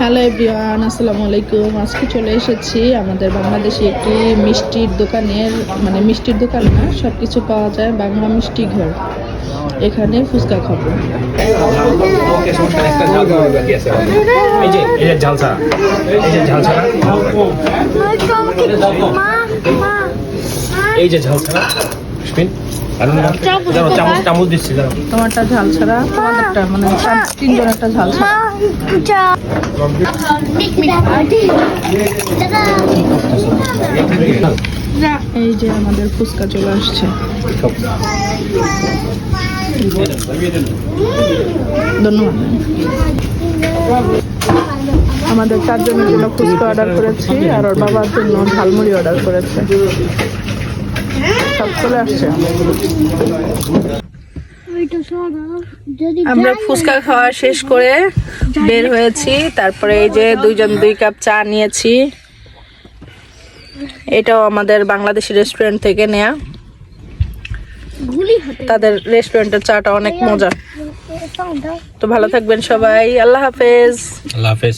Hello everyone আসসালামু আলাইকুম। আজকে চলে এসেছি আমাদের বাংলাদেশি একটি মিষ্টির দোকানের মানে মিষ্টির দোকান না সব কিছু পাওয়া যায় বাংলা মিষ্টি ঘর। এখানে ফুচকা খাব। এই যে এই ঝাল এই যে ঝাল ছাড়া তোমারটা ঝাল তোমাদেরটা মানে তিনজন একটা ঝাল ছাড়া। এই যে আমাদের ফুচকা চলে আসছে। ধন্যবাদ। আমাদের চারজনের জন্য ফুচকা অর্ডার করেছি আর ওর বাবার জন্য ঝালমুড়ি অর্ডার করেছে। সব চলে আসছে। আমরা ফুচকা খাওয়া শেষ করে বের হয়েছি। তারপরে এই যে দুইজন দুই কাপ চা নিয়েছি। এটাও আমাদের বাংলাদেশি রেস্টুরেন্ট থেকে নেয়া। তাদের রেস্টুরেন্টের চাটা অনেক মজা। তো ভালো থাকবেন সবাই। আল্লাহ হাফেজ। আল্লাহ হাফেজ।